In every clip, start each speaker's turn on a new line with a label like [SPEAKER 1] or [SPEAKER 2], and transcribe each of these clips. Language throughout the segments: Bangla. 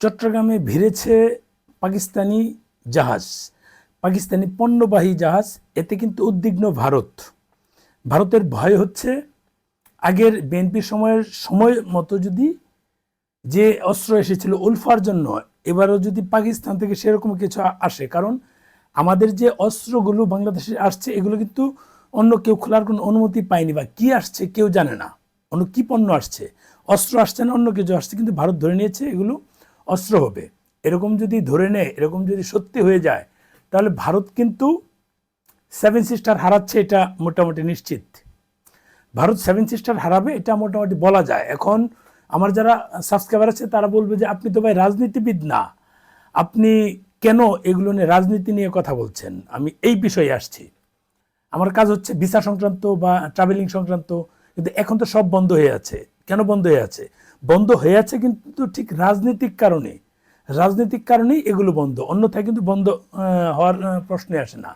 [SPEAKER 1] চট্টগ্রামে ভিড়েছে পাকিস্তানি জাহাজ, পাকিস্তানি পণ্যবাহী জাহাজ। এতে কিন্তু উদ্বিগ্ন ভারত। ভারতের ভয় হচ্ছে আগের বিএনপির সময়ের সময় মতো যদি যে অস্ত্র এসেছিল উলফার জন্য, এবারও যদি পাকিস্তান থেকে সেরকম কিছু আসে। কারণ আমাদের যে অস্ত্রগুলো বাংলাদেশে আসছে, এগুলো কিন্তু অন্য কেউ খোলার কোনো অনুমতি পায়নি বা কি আসছে কেউ জানে না। অন্য কি পণ্য আসছে? অস্ত্র আসছে না, অন্য কিছু আসছে। কিন্তু ভারত ধরে নিয়েছে এগুলো অস্ত্র হবে। এরকম যদি ধরে নেয় এরকম যদি সত্যি হয়ে যায়, তাহলে ভারত কিন্তু সেভেন সিস্টার হারাচ্ছে এটা মোটামুটি নিশ্চিত। ভারত সেভেন সিস্টার হারাবে এটা মোটামুটি বলা যায়। এখন আমার যারা সাবস্ক্রাইবার আছে, তারা বলবে যে, আপনি তো ভাই রাজনীতিবিদ না। আপনি কেন এগুলো নিয়ে রাজনীতি নিয়ে কথা বলছেন? আমি এই বিষয়ে আসছি। আমার কাজ হচ্ছে ভিসা সংক্রান্ত বা ট্রাভেলিং সংক্রান্ত। কিন্তু এখন তো সব বন্ধ হয়ে আছে। কেন বন্ধ হয়ে আছে? বন্ধ হয়ে আছে কিন্তু ঠিক রাজনৈতিক কারণে। রাজনৈতিক কারণেই এগুলো বন্ধ। অন্যথায় কিন্তু বন্ধ হওয়ার প্রশ্নে আসে না।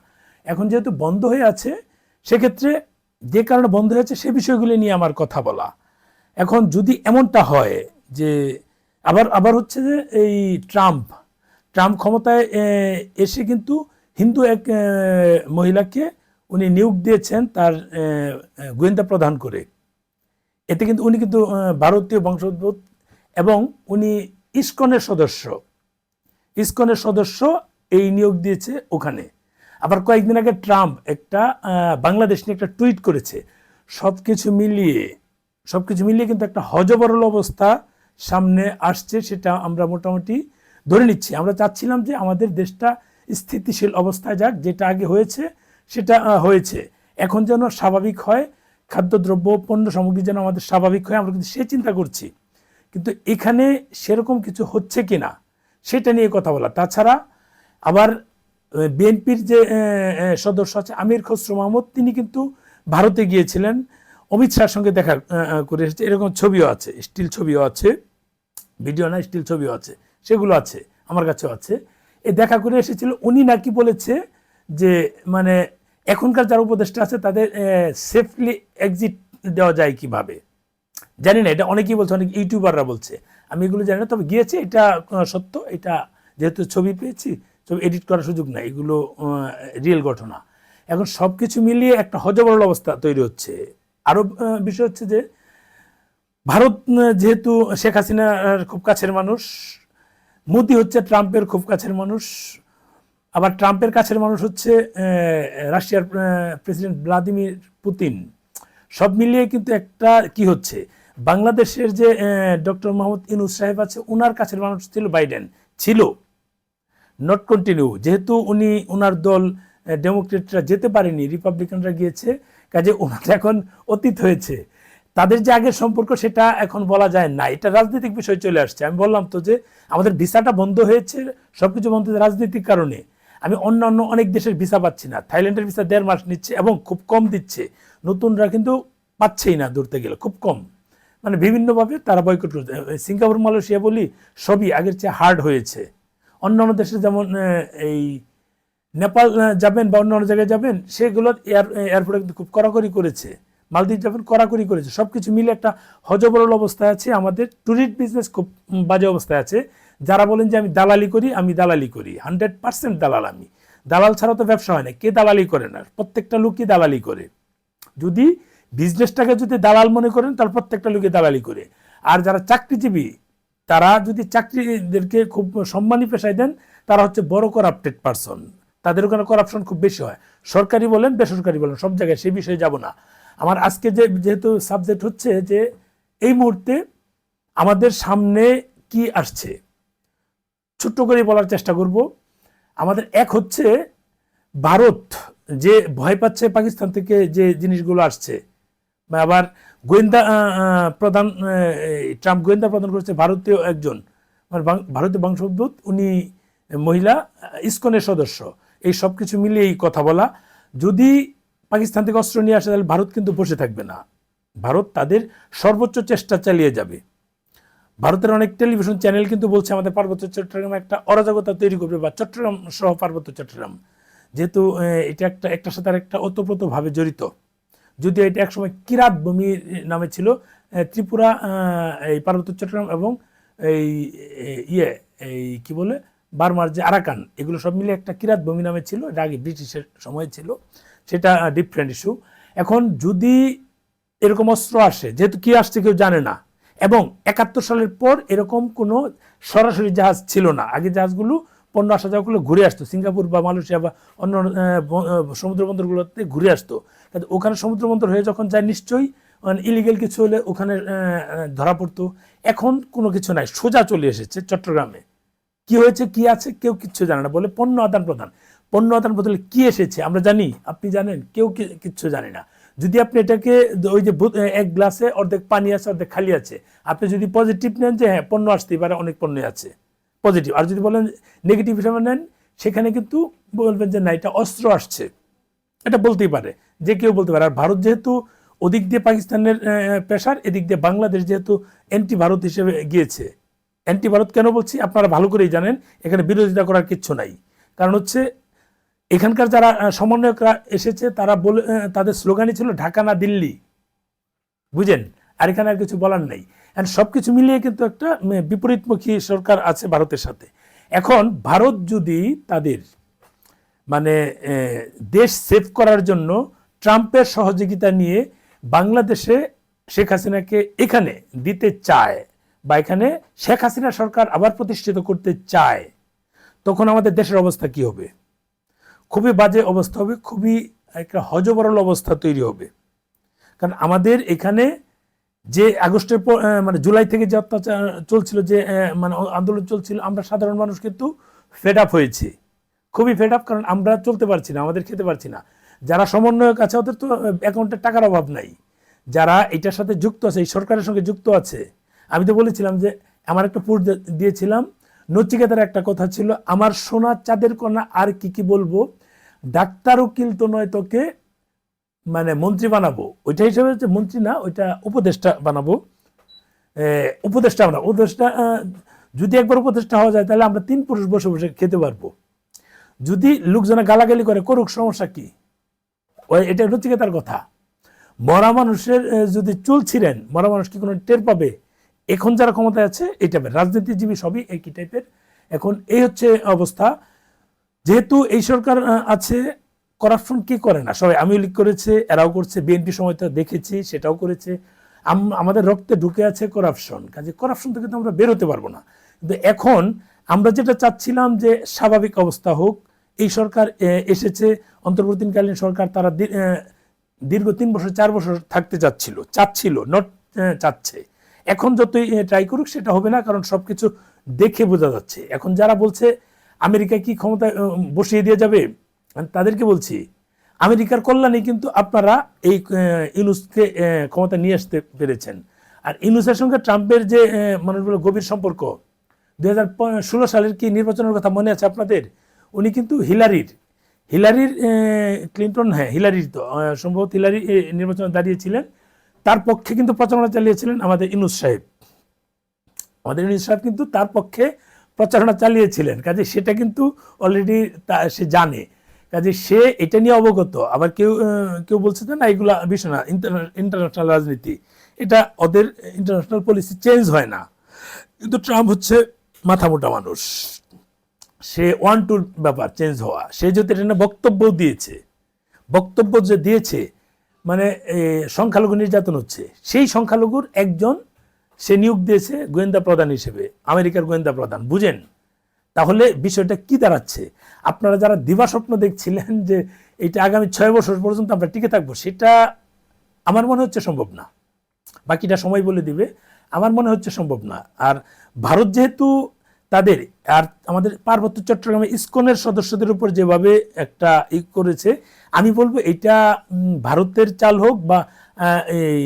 [SPEAKER 1] এখন যেহেতু বন্ধ হয়ে আছে, সেক্ষেত্রে যে কারণে বন্ধ হয়েছে সে বিষয়গুলি নিয়ে আমার কথা বলা। এখন যদি এমনটা হয় যে, আবার আবার হচ্ছে যে এই ট্রাম্প ট্রাম্প ক্ষমতায় এসে কিন্তু হিন্দু এক মহিলাকে উনি নিয়োগ দিয়েছেন তার গোয়েন্দা প্রধান করে। এতে কিন্তু উনি কিন্তু ভারতীয় বংশোদ্ভূত এবং উনি ইস্কনের সদস্য। ইস্কনের সদস্য এই নিয়োগ দিয়েছে ওখানে। আবার কয়েকদিন আগে ট্রাম্প একটা বাংলাদেশ নিয়ে একটা টুইট করেছে। সব কিছু মিলিয়ে সব কিছু মিলিয়ে কিন্তু একটা হজবরল অবস্থা সামনে আসছে সেটা আমরা মোটামুটি ধরে নিচ্ছি। আমরা চাচ্ছিলাম যে আমাদের দেশটা স্থিতিশীল অবস্থায় যাক, যেটা আগে হয়েছে সেটা হয়েছে। এখন যেন স্বাভাবিক হয় খাদ্যদ্রব্য পণ্য সামগ্রী যেন আমাদের স্বাভাবিক হয়, আমরা কিন্তু সে চিন্তা করছি। কিন্তু এখানে সেরকম কিছু হচ্ছে কি না সেটা নিয়ে কথা বলা। তাছাড়া আবার বিএনপির যে সদস্য আছে আমির খসরু মাহমুদ, তিনি কিন্তু ভারতে গিয়েছিলেন। অমিত শাহর সঙ্গে দেখা করে এসেছে। এরকম ছবিও আছে, স্টিল ছবিও আছে, ভিডিও না, স্টিল ছবিও আছে, সেগুলো আছে, আমার কাছেও আছে। এ দেখা করে এসেছিল। উনি নাকি বলেছে যে মানে এখনকার যারা উপদেষ্টা আছে, তাদের সেফলি এক্সিট দেওয়া যায় কীভাবে? জানি না, এটা অনেকেই বলছে, অনেক ইউটিউবাররা বলছে। আমি এগুলো জানি না, তবে গিয়েছে, এটা সত্য। এটা যেহেতু ছবি পেয়েছি ছবি এডিট করার সুযোগ নাই। এগুলো রিয়েল ঘটনা। এখন সব কিছু মিলিয়ে একটা হজবরল অবস্থা তৈরি হচ্ছে। আরও বিষয় হচ্ছে যে, ভারত যেহেতু শেখ হাসিনার খুব কাছের মানুষ, মোদি হচ্ছে ট্রাম্পের খুব কাছের মানুষ আবার ট্রাম্পের কাছের মানুষ হচ্ছে রাশিয়ার প্রেসিডেন্ট ভ্লাদিমির পুতিন। সব মিলিয়ে কিন্তু একটা কি হচ্ছে? বাংলাদেশের যে ডক্টর মোহাম্মদ ইনুস সাহেব আছে ওনার কাছের মানুষ ছিল বাইডেন। ছিল। Not continue. যেহেতু উনি ওনার দল ডেমোক্রেটরা যেতে পারেনি, রিপাবলিকানরা গিয়েছে, কাজে ওনার এখন অতীত হয়েছে। তাদের যে আগের সম্পর্ক, সেটা এখন বলা যায় না। এটা রাজনৈতিক বিষয় চলে আসছে। আমি বললাম তো যে, আমাদের ভিসাটা বন্ধ হয়েছে, সবকিছু বন্ধ হয়েছে রাজনৈতিক কারণে। আমি অন্যান্য অনেক দেশের ভিসা পাচ্ছি না। থাইল্যান্ডের ভিসা দেড় মাস নিচ্ছে এবং খুব কম দিচ্ছে। নতুনরা কিন্তু পাচ্ছেই না ধরতে গেলে, খুব কম। মানে বিভিন্নভাবে তারা বয়কট করছে। সিঙ্গাপুর, মালয়েশিয়া বলি, সবই আগের চেয়ে হার্ড হয়েছে। অন্যান্য দেশে যেমন এই নেপাল যাবেন বা অন্য অন্য জায়গায় যাবেন, সেগুলো এয়ার এয়ারপোর্টে কিন্তু খুব কড়াকড়ি করেছে। মালদ্বীপ যাবেন, কড়াকড়ি করেছে। সব কিছু মিলে একটা হজবরল অবস্থায় আছে। আমাদের ট্যুরিস্ট বিজনেস খুব বাজে অবস্থায় আছে। যারা বলেন যে আমি দালালি করি, আমি দালালি করি। হান্ড্রেড পার্সেন্ট দালাল আমি। দালাল ছাড়া তো ব্যবসা হয় না। কে দালালি করে না? প্রত্যেকটা লোকই দালালি করে। যদি বিজনেসটাকে যদি দালাল মনে করেন, তাহলে প্রত্যেকটা লোকে দালালি করে। আর যারা চাকরিজীবী, তারা যদি চাকরিদেরকে খুব সম্মানী পেশায় দেন, তারা হচ্ছে বড় করাপ্টেড পারসন তাদের ওখানে করাপশন খুব বেশি হয়। সরকারি বলেন, বেসরকারি বলেন, সব জায়গায় সেই বিষয়ে যাব না। আমার আজকে যে, যেহেতু সাবজেক্ট হচ্ছে যে, এই মুহূর্তে আমাদের সামনে কি আসছে? ছোট্ট করে বলার চেষ্টা করব। আমাদের এক হচ্ছে ভারত যে ভয় পাচ্ছে পাকিস্তান থেকে যে জিনিসগুলো আসছে। আবার গোয়েন্দা প্রধান এই ট্রাম্প গোয়েন্দা প্রদান করেছে, ভারতীয় একজন। ভারতীয় বংশোদ্ভূত, উনি মহিলা, ইসকনের সদস্য। এই সব কিছু মিলিয়েই কথা বলা। যদি পাকিস্তান থেকে অস্ত্র নিয়ে আসে, তাহলে ভারত কিন্তু বসে থাকবে না। ভারত তাদের সর্বোচ্চ চেষ্টা চালিয়ে যাবে। ভারতের অনেক টেলিভিশন চ্যানেল কিন্তু বলছে আমাদের পার্বত্য চট্টগ্রামে একটা অরাজকতা তৈরি করবে বা চট্টগ্রাম সহ পার্বত্য চট্টগ্রাম। যেহেতু এটা একটা, একটার সাথে একটা ওতপ্রোতভাবে জড়িত। যদিও এটা একসময় কিরাত ভূমি নামে ছিল ত্রিপুরা এই পার্বত্য চট্টগ্রাম এবং এই ইয়ে এই কি বলে, বার্মার যে আরাকান, এগুলো সব মিলে একটা কিরাত ভূমি নামে ছিল, এটা আগে ব্রিটিশের সময় ছিল, সেটা ডিফারেন্ট ইস্যু। এখন যদি এরকম অস্ত্র আসে, যেহেতু কি আসছে কেউ জানে না এবং একাত্তর সালের পর এরকম কোনো সরাসরি জাহাজ ছিল না। আগে জাহাজগুলো পণ্য আসা যাওয়াগুলো ঘুরে আসতো। সিঙ্গাপুর বা মালয়েশিয়া বা অন্য আহ, ব- সমুদ্র বন্দরগুলোতে ঘুরে আসতো। কিন্তু ওখানে সমুদ্র বন্দর হয়ে যখন যায় নিশ্চয়ই মানে ইলিগেল কিছু হলে ওখানে ধরা পড়তো। এখন কোনো কিছু নাই। সোজা চলে এসেছে চট্টগ্রামে। কি হয়েছে কি আছে কেউ কিচ্ছু জানে না। বলে পণ্য আদান প্রদান। পণ্য আদান প্রদানে কি এসেছে? আমরা জানি আপনি জানেন কেউ কিচ্ছু জানে না। যদি আপনি এটাকে ওই যে এক গ্লাসে অর্ধেক পানি আছে, অর্ধেক খালি আছে, আপনি যদি পজিটিভ নেন যে হ্যাঁ পণ্য আসতেই পারে, অনেক পণ্য আছে পজিটিভ আর যদি বলেন নেগেটিভ হিসাবে নেন, সেখানে কিন্তু বলবেন যে, না, এটা অস্ত্র আসছে। এটা বলতেই পারে, যে কেউ বলতে পারে। আর ভারত যেহেতু ওদিক দিয়ে পাকিস্তানের প্রেশার, এদিক দিয়ে বাংলাদেশ যেহেতু অ্যান্টি ভারত হিসেবে গিয়েছে। অ্যান্টি ভারত কেন বলছি? আপনারা ভালো করেই জানেন, এখানে বিরোধিতা করার কিচ্ছু নাই। কারণ হচ্ছে এখানকার যারা সমন্বয়করা এসেছে, তারা বলে তাদের স্লোগানই ছিল ঢাকা না দিল্লি। বুঝেন? আর এখানে আর কিছু বলার নেই। অ্যান্ড সব কিছু মিলিয়ে কিন্তু একটা বিপরীতমুখী সরকার আছে ভারতের সাথে। এখন ভারত যদি তাদের মানে দেশ সেভ করার জন্য ট্রাম্পের সহযোগিতা নিয়ে বাংলাদেশে শেখ হাসিনাকে এখানে দিতে চায় বা এখানে শেখ হাসিনা সরকার আবার প্রতিষ্ঠিত করতে চায়, তখন আমাদের দেশের অবস্থা কি হবে? খুবই বাজে অবস্থা হবে, খুবই একটা হজবরল অবস্থা তৈরি হবে। কারণ আমাদের এখানে যে আগস্টের পর মানে জুলাই থেকে যে অত্যাচার চলছিল, যে মানে আন্দোলন চলছিল, আমরা সাধারণ মানুষ কিন্তু ফেড আপ হয়েছি। খুবই ফেড আপ কারণ আমরা চলতে পারছি না, আমাদের খেতে পারছি না। যারা সমন্বয়ক আছে, ওদের তো অ্যাকাউন্টে টাকার অভাব নাই। যারা এটার সাথে যুক্ত আছে, এই সরকারের সঙ্গে যুক্ত আছে, আমি তো বলেছিলাম যে, আমার একটা পুর দিয়েছিলাম, নচিকেতার একটা কথা ছিল, আমার সোনা চাঁদের কন্যা আর কি কি বলব? ডাক্তার উকিল তো নয় তোকে মানে মন্ত্রী বানাবো। ওইটা হিসেবে হচ্ছে মন্ত্রী না, ওইটা উপদেষ্টা বানাবো। উপদেষ্টা বানাবো। উপদেষ্টা যদি একবার উপদেষ্টা হওয়া যায়, তাহলে আমরা তিন পুরুষ বসে বসে খেতে পারব। যদি লোকজনে গালাগালি করে, করুক সমস্যা কি? ওই, এটা রচিকেতার কথা। মরা মানুষের যদি চুল ছিঁড়েন, মরা মানুষ কি কোনো টের পাবে? এখন যারা ক্ষমতায় আছে এই টাইপের রাজনীতিজীবী সবই একই টাইপের এখন এই হচ্ছে অবস্থা। যেহেতু এই সরকার আছে করাপশন কি করে না? সবাই আওয়ামী লীগ করেছে, এরাও করছে, বিএনপি সময় তো দেখেছি, সেটাও করেছে। আমাদের রক্তে ঢুকে আছে করাপশন কাজে করাপশন থেকে তো আমরা বেরোতে পারব না। কিন্তু এখন আমরা যেটা চাচ্ছিলাম যে স্বাভাবিক অবস্থা হোক, এই সরকার এসেছে। অন্তর্বর্তীকালীন সরকার তারা দীর্ঘ তিন বছর, চার বছর থাকতে চাচ্ছিল চাচ্ছিল নট চাচ্ছে। এখন যতই ট্রাই করুক, সেটা হবে না, কারণ সবকিছু দেখে বোঝা যাচ্ছে। এখন যারা বলছে আমেরিকা কি ক্ষমতায় উম, বসিয়ে দিয়ে যাবে? তাদেরকে বলছি আমেরিকার কল্যাণে কিন্তু আপনারা এই আহ, ইউনুসকে ক্ষমতা নিয়ে আসতে পেরেছেন। আর ইউনুসের সঙ্গে ট্রাম্পের যে মানুষগুলো গভীর সম্পর্ক দু হাজার ষোলো সালের কি নির্বাচনের কথা মনে আছে আপনাদের? উনি কিন্তু হিলারির হিলারির ক্লিন্টন হ্যাঁ হিলারির তো সম্ভবত হিলারি নির্বাচনে দাঁড়িয়েছিলেন। তার পক্ষে কিন্তু প্রচারণা চালিয়েছিলেন আমাদের ইনুস সাহেব। আমাদের ইনুস সাহেব কিন্তু তার পক্ষে প্রচারণা চালিয়েছিলেন। কাজে সেটা কিন্তু অলরেডি সে জানে। কাজে সে এটা নিয়ে অবগত। আবার কেউ কেউ বলছে যে না, এগুলা বিষয় না ইন্টারন্যাশনাল রাজনীতি। এটা ওদের ইন্টারন্যাশনাল পলিসি চেঞ্জ হয় না। কিন্তু ট্রাম্প হচ্ছে মাথা মোটা মানুষ। সে ওয়ান টুর ব্যাপার চেঞ্জ হওয়া। সে যদি এটা নিয়ে বক্তব্য দিয়েছে, বক্তব্য যে দিয়েছে মানে সংখ্যালঘু নির্যাতন হচ্ছে। সেই সংখ্যালঘুর একজন সে নিয়োগ দিয়েছে গোয়েন্দা প্রধান হিসেবে, আমেরিকার গোয়েন্দা প্রধান, বুঝেন? তাহলে বিষয়টা কি দাঁড়াচ্ছে? আপনারা যারা দিবাস্বপ্ন দেখছিলেন যে এটা আগামী ছয় বছর পর্যন্ত আমরা টিকে থাকব, সেটা আমার মনে হচ্ছে সম্ভব না। বাকিটা সময় বলে দিবে, আমার মনে হচ্ছে সম্ভব না। আর ভারত যেহেতু তাদের, আর আমাদের পার্বত্য চট্টগ্রামে ইসকনের সদস্যদের উপর যেভাবে একটা ই করেছে, আমি বলব এটা ভারতের চাল হোক বা এই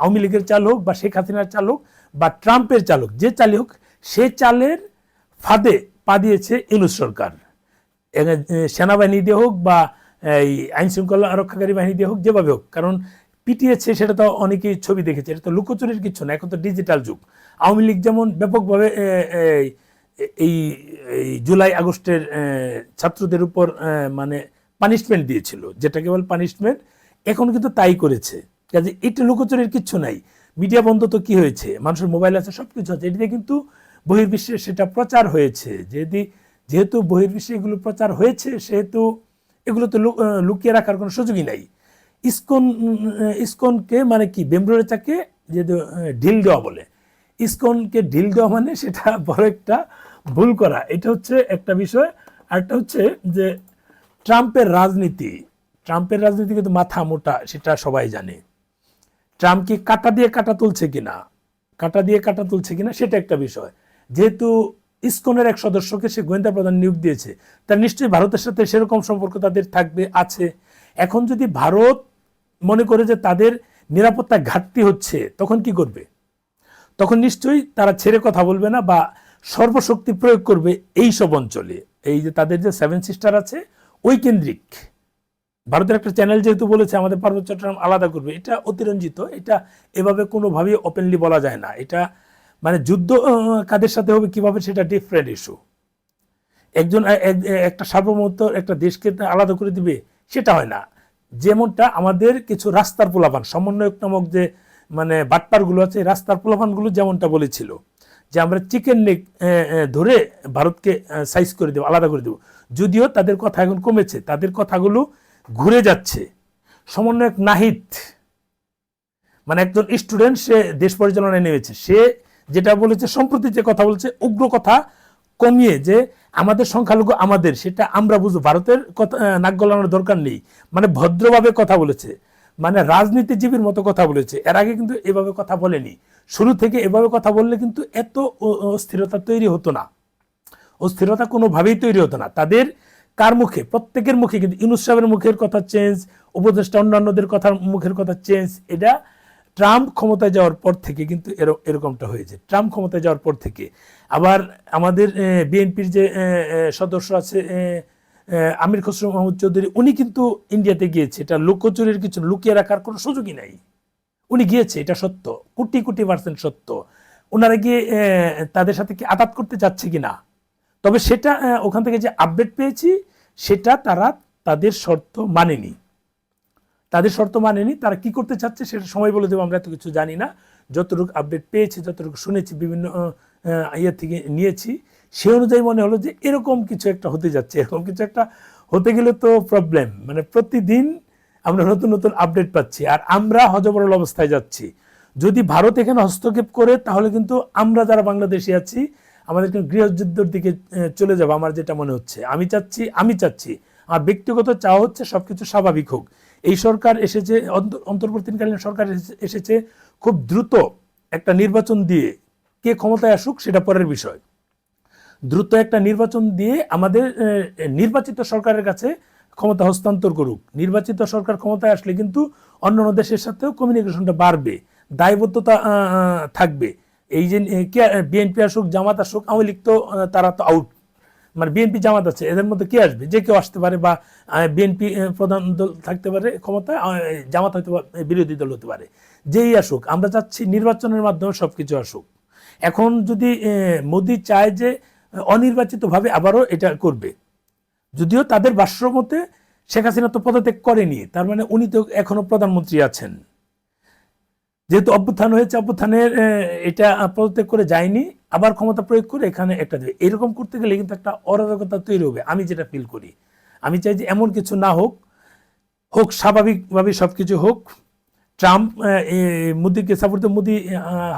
[SPEAKER 1] আওয়ামী লীগের চাল হোক বা শেখ হাসিনার চাল হোক বা ট্রাম্পের চাল হোক, যে চালই হোক, সে চালের ফাঁদে পা দিয়েছে ইউনুস সরকার। সেনাবাহিনী দিয়ে হোক বা, এই আইন শৃঙ্খলা রক্ষাকারী বাহিনী দিয়ে হোক, যেভাবে হোক, কারণ পিটিয়েছে সেটা তো অনেকেই ছবি দেখেছে, এটা তো লুকোচুরির কিছু না, এখন তো ডিজিটাল যুগ। আওয়ামী লীগ যেমন ব্যাপকভাবে এই জুলাই আগস্টের ছাত্রদের উপর মানে পানিশমেন্ট দিয়েছিল, যেটা কেবল পানিশমেন্ট এখন কিন্তু তাই করেছে। কাজে এটা লুকোচুরির কিচ্ছু নাই। মিডিয়া বন্ধ তো কি হয়েছে? মানুষের মোবাইল আছে সব কিছু আছে। এটিতে কিন্তু বহির্বিশ্বে সেটা প্রচার হয়েছে। যদি যেহেতু বহির্বিশ্বে এগুলো প্রচার হয়েছে, সেহেতু এগুলো তো লুকিয়ে রাখার কোনো সুযোগই নাই। ইসকন ইসকনকে মানে কি, বেম্বরেচাকে যেহেতু ঢিল দেওয়া বলে। ইসকনকে ঢিল দেওয়া মানে সেটা বড় একটা ভুল করা, এটা হচ্ছে একটা বিষয়। আর একটা হচ্ছে যে ট্রাম্পের রাজনীতি ট্রাম্পের রাজনীতি কিন্তু মাথা মোটা, সেটা সবাই জানে। ট্রাম্প কি কাটা দিয়ে কাটা তুলছে কিনা? কাটা দিয়ে কাটা তুলছে কিনা, সেটা একটা বিষয়। যেহেতু ইসকনের এক সদস্যকে সে গোয়েন্দা প্রধান নিয়োগ দিয়েছে তার নিশ্চয়ই ভারতের সাথে সেরকম সম্পর্ক তাদের থাকবে, আছে। এখন যদি ভারত মনে করে যে তাদের নিরাপত্তা ঘাটতি হচ্ছে, তখন কি করবে? তখন নিশ্চয়ই তারা ছেড়ে কথা বলবে না বা সর্বশক্তি প্রয়োগ করবে এই সব অঞ্চলে। এই যে তাদের যে সেভেন সিস্টার আছে, ওই কেন্দ্রিক। ভারতের একটা চ্যানেল যেহেতু বলেছে, আমাদের পার্বত্য চট্টগ্রাম আলাদা করবে। এটা অতিরঞ্জিত, এটা এভাবে কোনোভাবেই ওপেনলি বলা যায় না। এটা মানে যুদ্ধ কাদের সাথে হবে, কীভাবে, সেটা ডিফারেন্ট ইস্যু একজন একটা সার্বভৌমত্ব একটা দেশকে আলাদা করে দিবে, সেটা হয় না। যেমনটা আমাদের কিছু রাস্তার পোলাপান, সমন্বয়ক নামক যে মানে বাটপারগুলো আছে রাস্তার পোলাপানগুলো যেমনটা বলেছিল যে আমরা চিকেন নেক ধরে ভারতকে সাইজ করে দেবো, আলাদা করে দেবো। যদিও তাদের কথা এখন কমেছে, তাদের কথাগুলো ঘুরে যাচ্ছে। সমন্বয়ক নাহিদ মানে একজন স্টুডেন্ট সে দেশ পরিচালনায় নেমেছে। সে যেটা বলেছে, সম্প্রতি যে কথা বলছে, উগ্র কথা কমিয়ে যে আমাদের সংখ্যালঘু আমাদের, সেটা আমরা বুঝব। ভারতের কথা নাক গলানোর দরকার নেই। মানে ভদ্রভাবে কথা বলেছে। মানে রাজনীতিজীবীর মতো কথা বলেছে। এর আগে কিন্তু এভাবে কথা বলেনি। শুরু থেকে এভাবে কথা বললে কিন্তু এত অস্থিরতা তৈরি হতো না। অস্থিরতা কোনোভাবেই তৈরি হতো না। তাদের কার মুখে? প্রত্যেকের মুখে কিন্তু ইউনুস সাহেবের মুখের কথা চেঞ্জ উপদেষ্টা অন্যান্যদের কথার মুখের কথা চেঞ্জ এটা ট্রাম্প ক্ষমতায় যাওয়ার পর থেকে কিন্তু এর- এরকমটা হয়েছে। ট্রাম্প ক্ষমতায় যাওয়ার পর থেকে। আবার আমাদের বিএনপির যে সদস্য আছে আমির খসরু মাহমুদ চৌধুরী, উনি কিন্তু ইন্ডিয়াতে গিয়েছে। এটা লোকচুরির কিছু লুকিয়ে রাখার কোনো সুযোগই নাই। উনি গিয়েছে, এটা সত্য, কোটি কোটি পার্সেন্ট সত্য। ওনারা গিয়ে তাদের সাথে কি আঘাত করতে যাচ্ছে কিনা? তবে সেটা ওখান থেকে যে আপডেট পেয়েছি, সেটা তারা তাদের শর্ত মানেনি। তাদের শর্ত মানেনি, তারা কি করতে চাচ্ছে সেটা সময় বলে দেবো, আমরা এত কিছু জানি না। যতটুকু আপডেট পেয়েছি, যতটুকু শুনেছি, বিভিন্ন ইয়ে থেকে নিয়েছি, সে অনুযায়ী মনে হলো যে এরকম কিছু একটা হতে যাচ্ছে, এরকম কিছু একটা হতে গেলে তো প্রবলেম মানে প্রতিদিন আমরা নতুন নতুন আপডেট পাচ্ছি। আর আমরা হজবরল অবস্থায় যাচ্ছি। যদি ভারত এখানে হস্তক্ষেপ করে, তাহলে কিন্তু আমরা যারা বাংলাদেশে আছি, আমাদের কিন্তু গৃহযুদ্ধের দিকে চলে যাব, আমার যেটা মনে হচ্ছে। আমি চাচ্ছি আমি চাচ্ছি। আর ব্যক্তিগত চাওয়া হচ্ছে সবকিছু স্বাভাবিক হোক। এই সরকার এসেছে, অন্ত- অন্তর্বর্তীকালীন সরকার এসে- এসেছে খুব দ্রুত একটা নির্বাচন দিয়ে কে ক্ষমতায় আসুক, সেটা পরের বিষয়। দ্রুত একটা নির্বাচন দিয়ে আমাদের নির্বাচিত সরকারের কাছে ক্ষমতা হস্তান্তর করুক। নির্বাচিত সরকার ক্ষমতায় আসলে কিন্তু অন্যান্য দেশের সাথেও কমিউনিকেশনটা বাড়বে। দায়বদ্ধতা থাকবে। এই যে বিএনপি আসুক, জামাত আসুক, আওয়ামী লীগ তো তারা তো আউট মানে বিএনপি জামাত আছে, এদের মধ্যে কে আসবে? যে কেউ আসতে পারে বা বিএনপি প্রধান দল থাকতে পারে ক্ষমতায় জামাত হয়তো বা বিরোধী দল হতে পারে। যেই আসুক, আমরা চাচ্ছি নির্বাচনের মাধ্যমে সব কিছু আসুক। এখন যদি মোদি চায় যে, অনির্বাচিতভাবে আবারও এটা করবে যদিও তাদের ভাষ্য মতে শেখ হাসিনা তো পদত্যাগ করেনি, তার মানে উনি তো এখনও প্রধানমন্ত্রী আছেন। যেহেতু অভ্যুত্থান হয়েছে, অভ্যুত্থানের এটা পদত্যাগ করে যায়নি, আবার ক্ষমতা প্রয়োগ করে এখানে একটা দেবে। এরকম করতে গেলে কিন্তু একটা অরাজকতা তৈরি হবে, আমি যেটা ফিল করি। আমি চাই যে এমন কিছু না হোক হোক স্বাভাবিকভাবে সব কিছু হোক, ট্রাম্প মোদিকে সাপোর্ট মোদি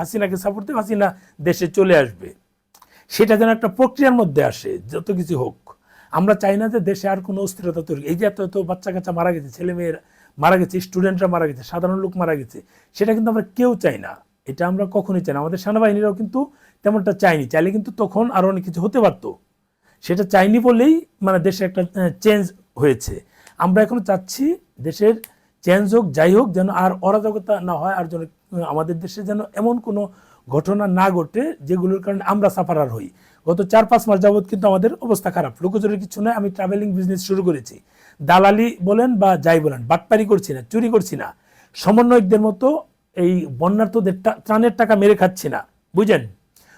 [SPEAKER 1] হাসিনাকে সাপোর্ট হাসিনা দেশে চলে আসবে। সেটা যেন একটা প্রক্রিয়ার মধ্যে আসে, যত কিছু হোক। আমরা চাই না যে দেশে আর কোনো অস্থিরতা তৈরি এই যে এত এত বাচ্চা কাচ্চা মারা গেছে, ছেলে মেয়ের মারা গেছে স্টুডেন্টরা মারা গেছে, সাধারণ লোক মারা গেছে, সেটা কিন্তু আমরা কেউ চাই না। এটা আমরা কখনোই চাই না। আমাদের সেনাবাহিনীরাও কিন্তু তেমনটা চাইনি চাইলে কিন্তু তখন আরও অনেক কিছু হতে পারতো। সেটা চাইনি বলেই মানে দেশে একটা চেঞ্জ হয়েছে। আমরা এখন চাচ্ছি দেশের চেঞ্জ হোক, যাই হোক, যেন আর অরাজকতা না হয়, আর যেন আমাদের দেশে যেন এমন কোনো ঘটনা না ঘটে, যেগুলোর কারণে আমরা সাফারার হই। গত চার, পাঁচ মাস যাবৎ কিন্তু আমাদের অবস্থা খারাপ। লোকচুরির কিছু নয়, আমি ট্রাভেলিং বিজনেস শুরু করেছি। দালালি বলেন বা যাই বলেন, বাটপারি করছি না, চুরি করছি না। সমন্বয়কদের মতো এই বন্যার্থদের ত্রাণের টাকা মেরে খাচ্ছি না, বুঝেন?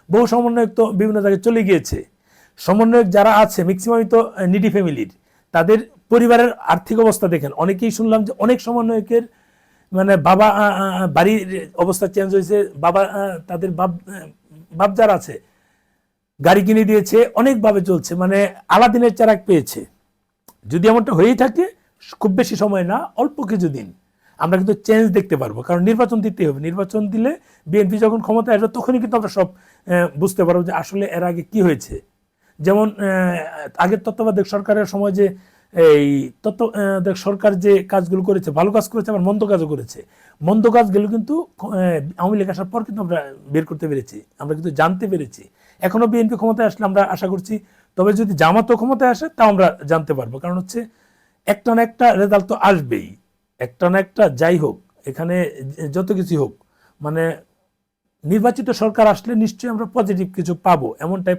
[SPEAKER 1] বহু সমন্বয়ক তো বিভিন্ন জায়গায় চলে গিয়েছে। সমন্বয়ক যারা আছে ম্যাক্সিমামই তো নিডি ফ্যামিলির তাদের পরিবারের আর্থিক অবস্থা দেখেন। অনেকেই শুনলাম যে অনেক সমন্বয়কের মানে বাবা বাড়ির অবস্থা চেঞ্জ হয়েছে, বাবা তাদের বাপ বাপ যারা আছে গাড়ি কিনে দিয়েছে, অনেকভাবে চলছে মানে আলাদিনের চারাক পেয়েছে। যদি এমনটা হয়েই থাকে, খুব বেশি সময় না, অল্প কিছুদিন। আমরা কিন্তু চেঞ্জ দেখতে পারব, কারণ নির্বাচন দিতে হবে। নির্বাচন দিলে বিএনপি যখন ক্ষমতায় আসবে, তখনই কিন্তু আমরা সব বুঝতে পারব যে আসলে এর আগে কি হয়েছে। যেমন আগের তত্ত্বাবধায়ক সরকারের সময় যে এই তত্ত্বাবধায়ক সরকার যে কাজগুলো করেছে, ভালো কাজ করেছে, আবার মন্দ কাজও করেছে। মন্দ কাজগুলো কিন্তু আওয়ামী লীগ আসার পর কিন্তু আমরা বের করতে পেরেছি। আমরা কিন্তু জানতে পেরেছি। এখনও বিএনপি ক্ষমতায় আসলে আমরা আশা করছি, তবে যদি জামাতও ক্ষমতায় আসে তা আমরা জানতে পারব। কারণ হচ্ছে একটা না একটা রেজাল্ট তো আসবেই। একটা না একটা যাই হোক, এখানে যত কিছু হোক মানে নির্বাচিত সরকার আসলে নিশ্চয়ই আমরা পজিটিভ কিছু পাবো, এমনটাই